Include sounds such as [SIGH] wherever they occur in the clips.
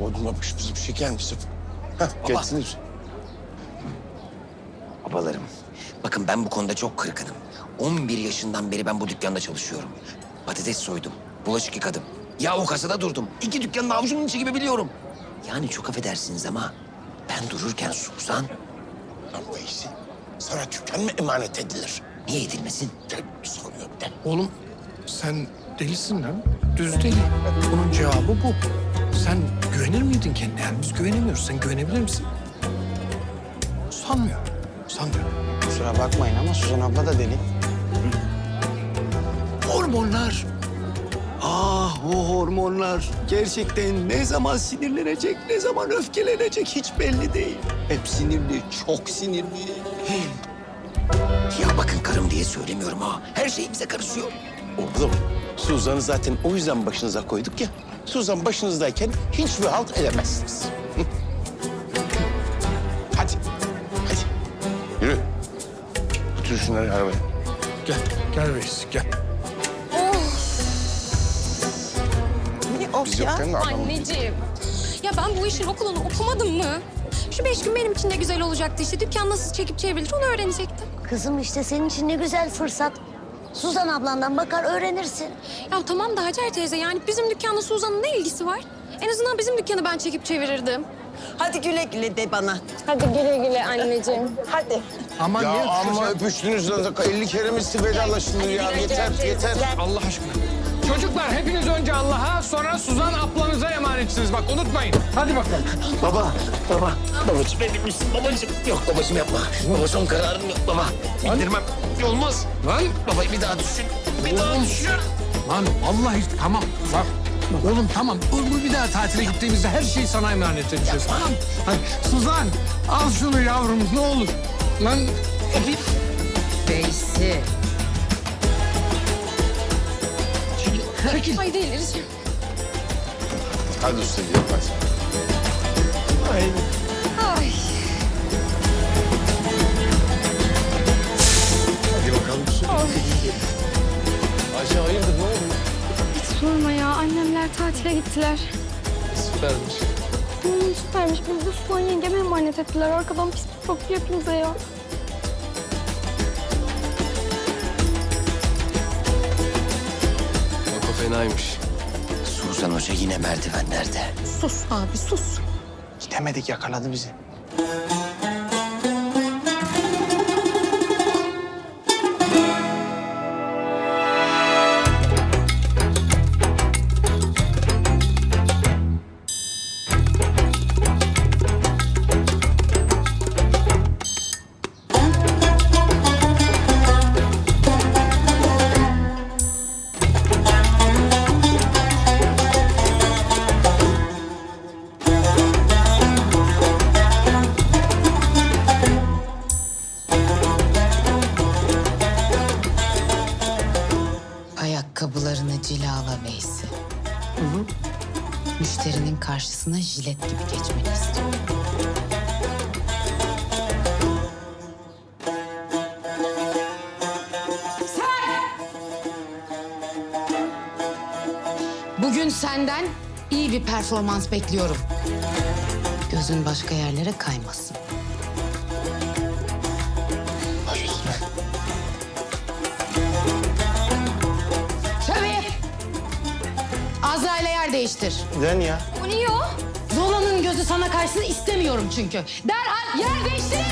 Bodrum'a yapış bizim şeker misin? Hah, geçsiniz. Babalarım, bakın ben bu konuda çok kırgınım. 11 yaşından beri ben bu dükkanda çalışıyorum. Patates soydum, bulaşık yıkadım. Ya o kasada durdum. İki dükkanın avucunun içi gibi biliyorum. Yani çok affedersiniz ama ben dururken Suzan Lan iyisi. Sana dükkan mı emanet edilir? niye edilmesin? Ben soruyorum de. Oğlum sen delisin lan. Düz deli. Bunun cevabı bu. Sen güvenir miydin kendine? Yani biz güvenemiyoruz. Sen güvenebilir misin? Sanmıyorum. Sanmıyorum. Kusura bakmayın ama Suzan abla da deli. Hormonlar. Ah o hormonlar gerçekten ne zaman sinirlenecek, ne zaman öfkelenecek hiç belli değil. Hep sinirli, çok sinirli. Ya bakın karım diye söylemiyorum ha. Her şey bize karışıyor. Oğlum, Suzan'ı zaten o yüzden başınıza koyduk ya. Suzan başınızdayken hiçbir halt edemezsiniz. Hı. [LAUGHS] hadi, hadi. Yürü. Götür şunları arabaya. Gel. Gel reis gel. Biz yokken de adam... Anneciğim. Ya ben bu işin okulunu okumadım mı? Şu beş gün benim için de güzel olacaktı işte. Dükkan nasıl çekip çevrilir onu öğrenecektim. Kızım işte senin için ne güzel fırsat. Suzan ablandan bakar öğrenirsin. Ya tamam da Hacer teyze yani bizim dükkanla Suzan'ın ne ilgisi var? En azından bizim dükkanı ben çekip çevirirdim. Hadi güle güle de bana. Hadi güle güle anneciğim. Hadi. Aman Ya amma öpüşüyorsun? öpüştünüz lan. 50 kere mi vedalaştınız ya? Yeter, yeter. Allah aşkına. Çocuklar hepiniz önce Allah'a sonra Suzan ablanıza emanetsiniz. Bak unutmayın. Hadi bakalım. Baba, baba. Babacığım emin misin babacığım? Yok babacığım yapma. Baba son kararım yok baba. Bindirmem. Olmaz. Lan. Babayı bir daha düşün. Bir daha düşün. Lan vallahi tamam. Bak. Oğlum tamam. Bu bir daha tatile gittiğimizde her şeyi sana emanet edeceğiz. Tamam. Hadi Suzan al şunu yavrum ne olur. Lan Beysi. Ay delireceğim. Hadi usta diyelim hadi. Ay. Hadi bakalım. Ayşe hayırdır ne oldu? Sorma ya annemler tatile gittiler. Süpermiş. Hmm, süpermiş. Biz de Suzan yengeme emanet ettiler. Arkadan pis pis bakıyor hepimize ya. Fenaymış. Suzan Hoca yine merdivenlerde. Sus abi sus. Gidemedik yakaladı bizi. Cilala Veysi. Müşterinin karşısına jilet gibi geçmeni istiyorum. Sen! Bugün senden iyi bir performans bekliyorum. Gözün başka yerlere kaymasın. Değiştir. Neden ya? O niye o? Zola'nın gözü sana kaysın istemiyorum çünkü. Derhal yer değiştir.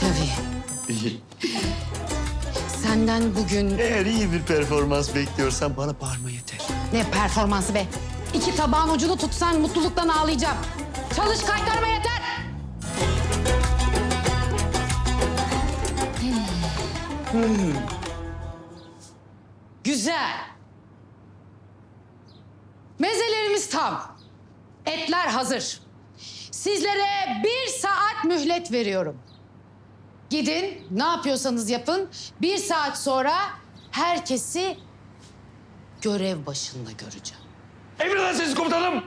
Çavi. Senden bugün Eğer iyi bir performans bekliyorsan bana bağırma yeter. ne performansı be? İki tabağın ucunu tutsan mutluluktan ağlayacağım. Çalış kaytarma yeter. Hmm. Güzel. Mezelerimiz tam. Etler hazır. Sizlere bir saat mühlet veriyorum. Gidin, ne yapıyorsanız yapın. Bir saat sonra herkesi görev başında göreceğim. Emredersiniz komutanım.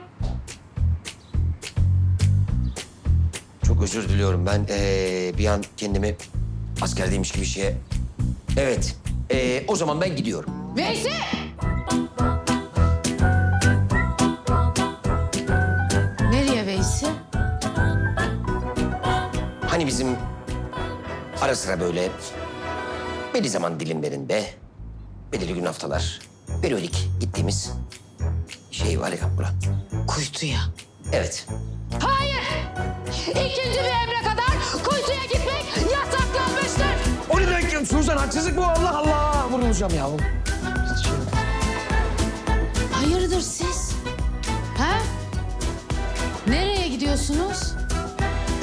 Çok özür diliyorum. Ben eee, bir an kendimi askerdeymiş gibi şeye Evet. Ee, o zaman ben gidiyorum. Veysi! Nereye Veysi? Hani bizim ara sıra böyle belli zaman dilimlerinde belirli gün haftalar periyodik gittiğimiz şey var ya Murat. Kuytuya. Evet. İkinci bir emre kadar kuytuya yasaklanmıştır. Suzan haksızlık bu Allah Allah. Vurulacağım yavrum. Hayırdır siz? Ha? Nereye gidiyorsunuz?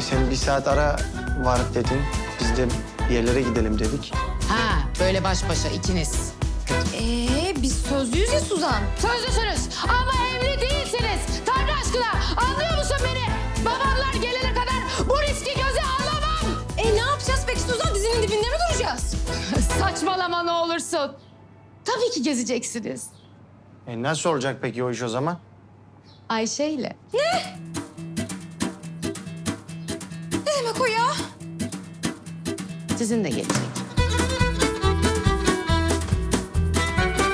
Sen bir saat ara var dedin. Biz de bir yerlere gidelim dedik. Ha, böyle baş başa ikiniz. Ee, biz sözlüyüz ya Suzan. Sözlüsünüz Saçmalama ne olursun. Tabii ki gezeceksiniz. E nasıl olacak peki o iş o zaman? Ayşe ile. Ne demek o ya? Sizinle gelecek.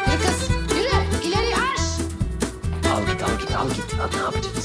Yürü kız, yürü. İleri arş. Al git al git al git. Al, ne yapacağız?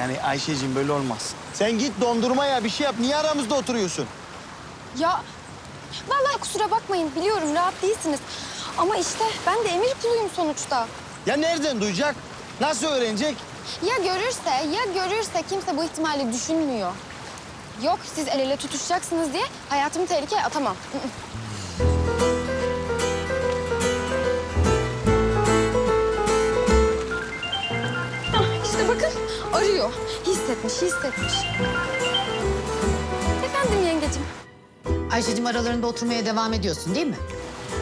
Yani Ayşe'cim böyle olmaz. Sen git dondurmaya bir şey yap. Niye aramızda oturuyorsun? Ya vallahi kusura bakmayın biliyorum rahat değilsiniz. Ama işte ben de emir kuluyum sonuçta. Ya nereden duyacak? Nasıl öğrenecek? Ya görürse ya görürse kimse bu ihtimali düşünmüyor. Yok siz el ele tutuşacaksınız diye hayatımı tehlikeye atamam. Arıyor. Hissetmiş, hissetmiş. Efendim yengecim, Ayşe'cim aralarında oturmaya devam ediyorsun değil mi?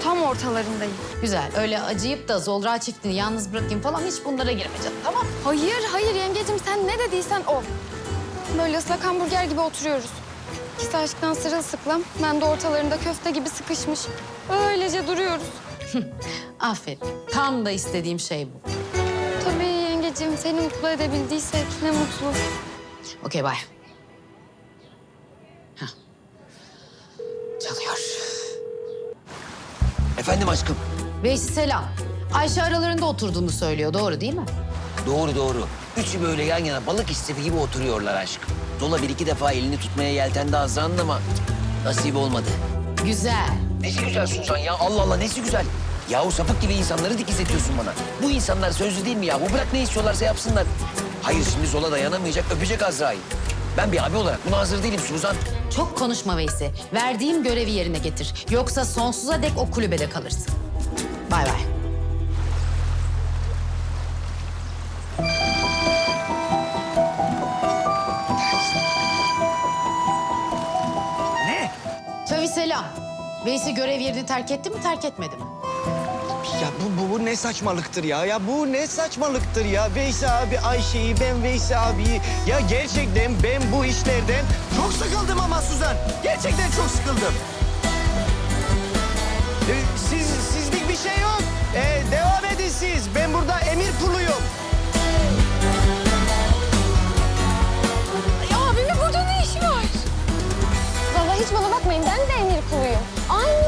tam ortalarındayım. Güzel. Öyle acıyıp da Zolra çiftini yalnız bırakayım falan hiç bunlara girme canım tamam mı? Hayır, hayır yengecim sen ne dediysen o. Böyle ıslak hamburger gibi oturuyoruz. İkisi aşktan sırılsıklam, ben de ortalarında köfte gibi sıkışmış. Öylece duruyoruz. Aferin. Tam da istediğim şey bu. Yengecim seni mutlu edebildiysek ne mutlu. Okey bay. Hah. Çalıyor. Efendim aşkım. Veysi selam. Ayşe aralarında oturduğunu söylüyor. Doğru değil mi? Doğru doğru. Üçü böyle yan yana balık istediği gibi oturuyorlar aşkım. Zola bir iki defa elini tutmaya yeltendi Azra'nın ama nasip olmadı. Güzel. Nesi güzel Suzan ya? Allah Allah nesi güzel. Yahu sapık gibi insanları dikiz ediyorsun bana. Bu insanlar sözlü değil mi ya? Bu bırak ne istiyorlarsa yapsınlar. Hayır şimdi Zola dayanamayacak, öpecek Azra'yı. Ben bir abi olarak buna hazır değilim Suzan. Çok konuşma Veysi. Verdiğim görevi yerine getir. Yoksa sonsuza dek o kulübede kalırsın. Bay bay. Ne? Tabii selam. Veysi görev yerini terk etti mi, terk etmedi mi? Ya bu, bu, bu ne saçmalıktır ya? Ya bu ne saçmalıktır ya? Veysi abi Ayşe'yi, ben Veysi abiyi. Ya gerçekten ben bu işlerden çok sıkıldım ama Suzan. Gerçekten çok sıkıldım. Ee, siz, sizlik bir şey yok. Ee, devam edin siz. Ben burada emir kuluyum. Ya abimin burada ne işi var? Vallahi hiç bana bakmayın ben de emir kuluyum. Aynısı.